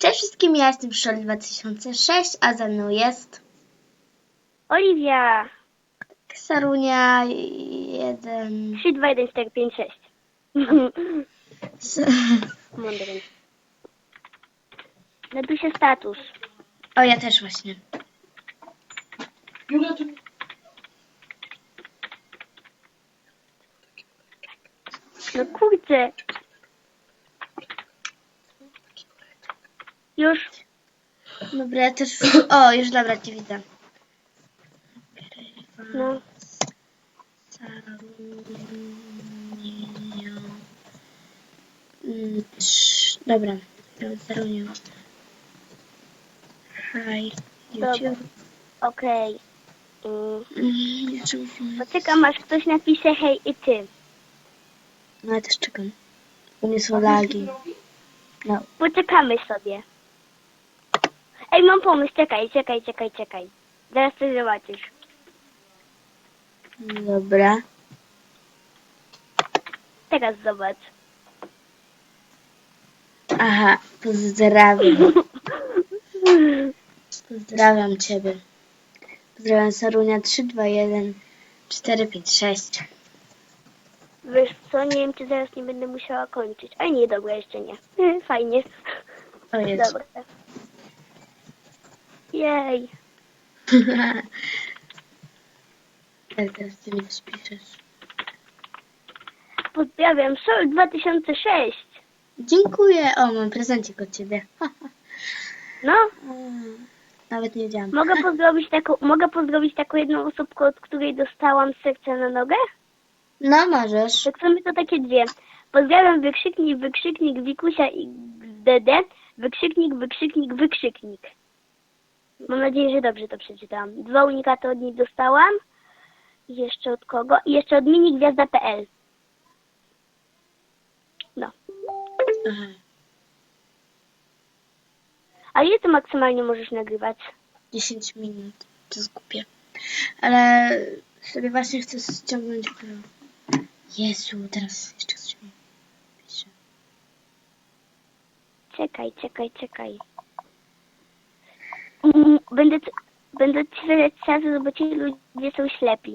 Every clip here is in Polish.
Cześć wszystkim, ja jestem Szoli 2006, a ze mną jest Oliwia! Ksarunia 1. 3, 2, 1, 4, 5, 6. Mądry. Napiszę status. O, ja też właśnie. No kurczę. Już. Dobra, ja też. O, już dobra, cię widzę. No. Mm, Dobra, Sarunio. Hi. YouTube. Okej. Mm. Mm, Poczekam aż ktoś napisze hej i ty. No ja też czekam. U mnie są lagi. No. Poczekamy sobie. Ej, mam pomysł. Czekaj, czekaj, czekaj, czekaj. Zaraz coś zobaczysz. Dobra. Teraz zobacz. Aha, pozdrawiam. Pozdrawiam Ciebie. Pozdrawiam Sarunia 3, 2, 1, 4, 5, 6. Wiesz co, nie wiem czy zaraz nie będę musiała kończyć. A nie, dobra, jeszcze nie. Fajnie. O Jezu. Dobra. Jej. Ale teraz Ty mi spiszesz. Pozdrawiam, Sol 2006. Dziękuję. O, mam prezencik od Ciebie. No, Mm, Nawet nie wiedziałam. mogę pozdrowić taką, mogę pozdrowić taką jedną osobkę, od której dostałam serce na nogę? No, możesz. Tak sobie to takie dwie. Pozdrawiam wykrzyknik, wykrzyknik, Wikusia i DD, wykrzyknik, wykrzyknik, wykrzyknik. Mam nadzieję, że dobrze to przeczytałam. Dwa unikaty od nich dostałam. I Jeszcze od kogo? I jeszcze od minigwiazda.pl. No. Aha. A ile ty maksymalnie możesz nagrywać? 10 minut. To zgubię. Ale sobie właśnie chcę ściągnąć pro. Jezu, teraz jeszcze coś mi pisze. Czekaj, czekaj, czekaj. Mm, Będę, będę ci wydać czas, bo ci ludzie są ślepi.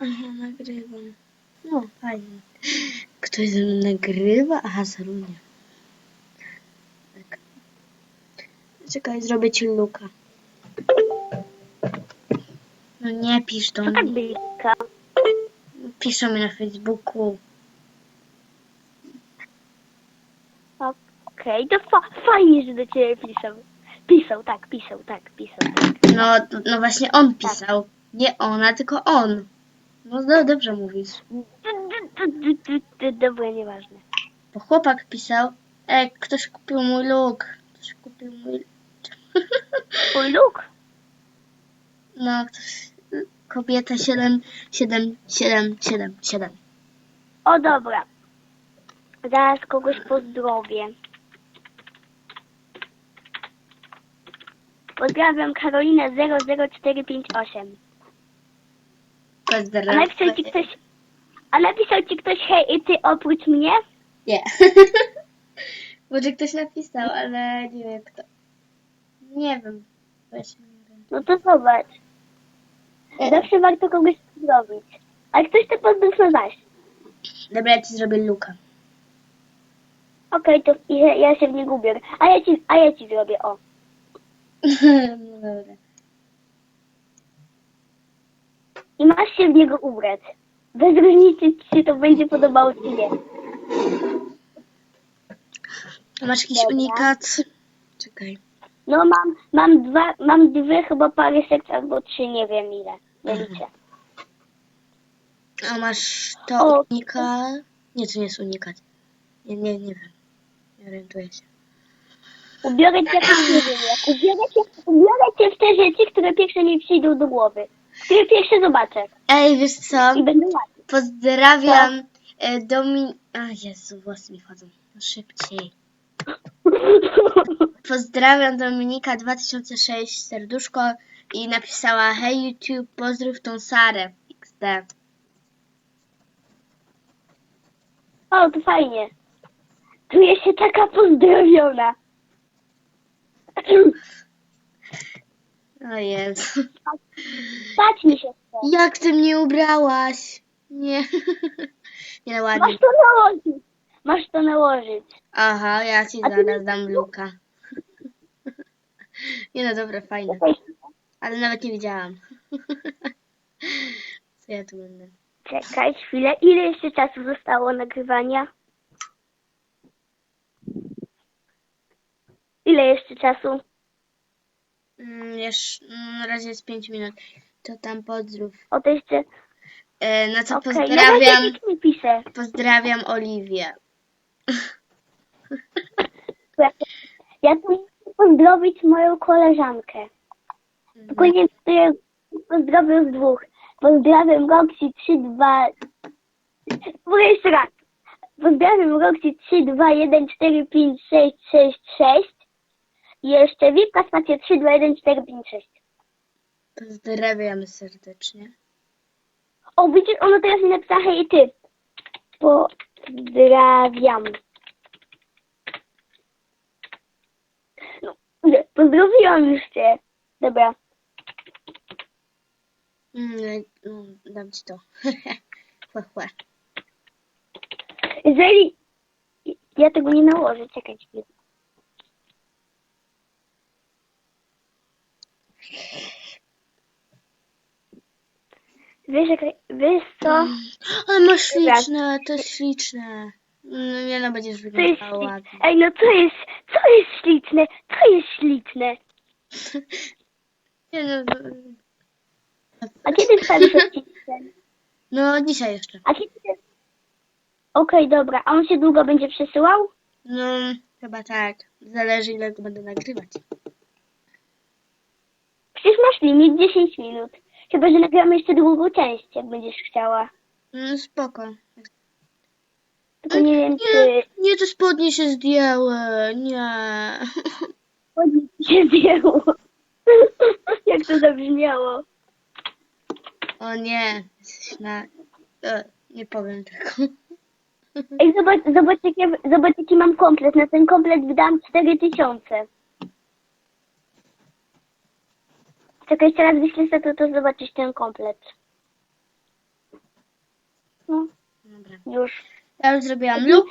Aha, nagrywam. No, fajnie. Ktoś ze mną nagrywa? Aha, Sarunia. Tak. Czekaj, zrobię ci luka. No nie pisz do Co tak mnie. bliska? Piszą mi na Facebooku. Okej, to fa fajnie, że do ciebie pisał. Pisał, tak, pisał, tak, pisał, tak. No, to- no właśnie on pisał. Nie ona, tylko on. No, no dobrze mówisz. Dobra, nieważne. Bo chłopak pisał, e, ktoś kupił mój luk. Ktoś kupił mój... Twój luk? No, ktoś... Kobieta 7, 7, 7, 7, 7. O, dobra. Zaraz kogoś pozdrowię. Pozdrawiam Karolina 00458. A Pozdrawiam. napisał ci ktoś... A napisał ci ktoś hej i ty oprócz mnie? Nie. Może ktoś napisał, ale nie wiem kto. Nie wiem. Właśnie nie wiem. No to zobacz. Zawsze warto kogoś pozdrowić. A ktoś to pozdrów na zaś. Dobra, ja ci zrobię luka. Okej, to ja się w niego ubiorę. A ja ci, a ja ci zrobię, o. no dobra. I masz się w niego ubrać. Bez różnicy, czy się to będzie podobało, czy nie. A masz jakiś Dobra. unikat? Czekaj. No mam, mam dwa, mam dwie chyba pary seks albo trzy, nie wiem ile. Nie liczę. A masz to O. unikat? Nie, to nie jest unikat. Nie, nie, nie wiem. Nie orientuję się. Ubiorę cię jakoś, nie wiem jak. Ubiorę cię, ubiorę cię w te rzeczy, które pierwsze mi przyjdą do głowy. Które pierwsze zobaczę. Ej, wiesz co? I będę ładny. Pozdrawiam e, Domin... A Jezu, włosy mi wchodzą. No szybciej. Pozdrawiam Dominika 2006 serduszko i napisała Hej YouTube, pozdrów tą Sarę XD. O, to fajnie. Czuję się taka pozdrowiona. O Jezu. Spać mi się chce. Jak ty mnie ubrałaś? Nie. Nie no ładnie. Masz to nałożyć. Masz to nałożyć. Aha, ja ci A ty zaraz nie- dam luka. Nie no, dobra, fajne. Ale nawet nie widziałam. Co ja tu będę? Czekaj chwilę. Ile jeszcze czasu zostało nagrywania? Ile jeszcze czasu? Mm, Już mm, na razie jest 5 minut. To tam pozdrów. O to jeszcze. E, no co razie pozdrawiam. nikt nie pisze. Pozdrawiam Oliwię. Ja, pozdrowić moją koleżankę. Tylko nie wiem, pozdrowię z dwóch. Pozdrawiam Roxy 3, 2... Mówię jeszcze raz. Pozdrawiam Roxy 3, 2, 1, 4, 5, 6, 6, 6. Jeszcze Wipka spacie 3, 2, 1, 4, 5, 6. Pozdrawiam serdecznie. O, widzisz, ono teraz mi napisała, hej ty. Pozdrawiam. No, nie, pozdrowiłam już cię. Dobra. Mm, no, dam ci to. Chłe, chłe. Jeżeli ja tego nie nałożę, czekaj chwilę. Wiesz, jak, wiesz co? Ale masz śliczne, to jest śliczne. No nie no, będziesz Co jest wyglądała śliczne? ładnie. Ej, no co jest, co jest śliczne? Co jest śliczne? Nie no, A kiedy wstawisz odcinek? no dzisiaj jeszcze. A kiedy... Okej, dobra. A on się długo będzie przesyłał? No, chyba tak. Zależy ile go będę nagrywać. Przecież masz limit 10 minut. Chyba, że nagramy jeszcze drugą część, jak będziesz chciała. No spoko. Tylko nie wiem, Nie, czy... nie, te spodnie się zdjęły. Nie. Chodzi się zdjęło. Jak to zabrzmiało. O nie. Jesteś na... E, nie powiem tego. Ej, zobacz, zobacz, jak ja, zobacz jaki mam komplet. Na ten komplet wydam 4000. Czekaj, jeszcze raz wyślę sobie to, to zobaczysz ten komplet. No, Dobra. już. Ja już zrobiłam look.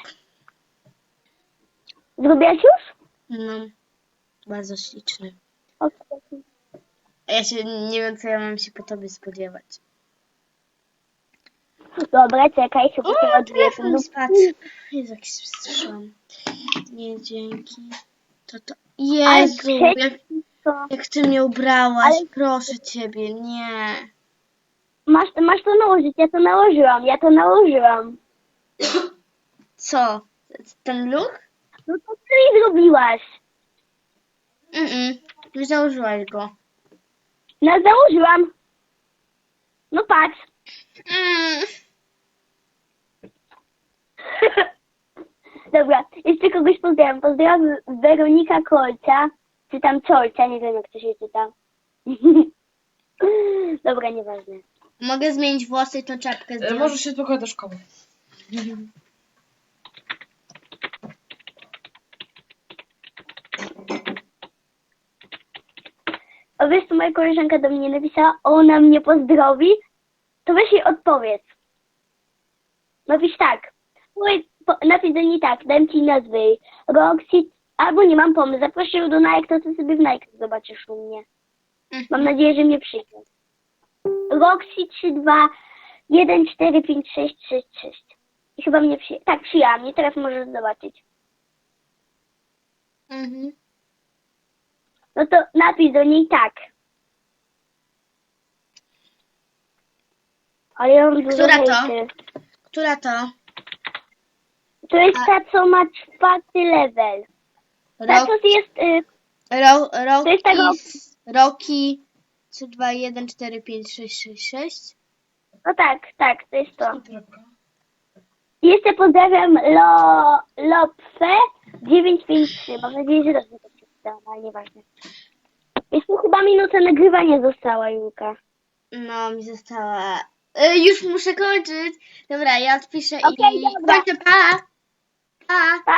Zrobiłaś już? No. Bardzo śliczny. A Ja się nie wiem, co ja mam się po tobie spodziewać. Dobra, czekaj, chyba się odwiedzę. spadł. Jezu, jak się wstrzymałam. Nie, dzięki. To to... Ale Jezu, jak, to... jak ty mnie ubrałaś. Ale- Proszę ciebie, nie. Masz, masz to nałożyć, ja to nałożyłam, ja to nałożyłam. Co? Ten look? No to ty mi zrobiłaś. Mm, nie założyłaś go. No założyłam. No patrz. Mm. Dobra, jeszcze kogoś pozdrawiam. Pozdrawiam Weronika Kolcia, czy tam Czolcia, nie wiem jak to się czyta. Dobra, nieważne. Mogę zmienić włosy i tą czapkę E, zdjąć? Możesz się spokojnie do szkoły. A wiesz, co moja koleżanka do mnie napisała? Ona mnie pozdrowi? To weź jej odpowiedz. Napisz tak. Powiedz- po- Napisz do niej tak, dam ci nazwę jej. Roxy, albo nie mam pomysłu, zaproszę ją do Nike, to ty sobie w Nike zobaczysz u mnie. Mhm. Mam nadzieję, że mnie przyjdzie. Roxy 32 145666. I chyba mnie przy... Tak, przyjęła mnie, teraz możesz zobaczyć. Mhm. No to napisz do niej tak. Ale ja mam dużo Która to? hejty. Która to? To jest ta, co ma czwarty level. Ta, Rok, co jest... Y, ro, To jest ta Roki, Roki 3, 2, 1, 4, 5, 6, 6, 6. no tak, tak, to jest to. Drobka. Jeszcze pozdrawiam Lo, Lopfe 953. Mam nadzieję, że dobrze to przeczytałam, ale nieważne. Jeszcze chyba minuta nagrywania została, Julka. No, mi została. E, już muszę kończyć. Dobra, ja odpiszę Okej, i dobra. kończę. Pa! Pa! Pa!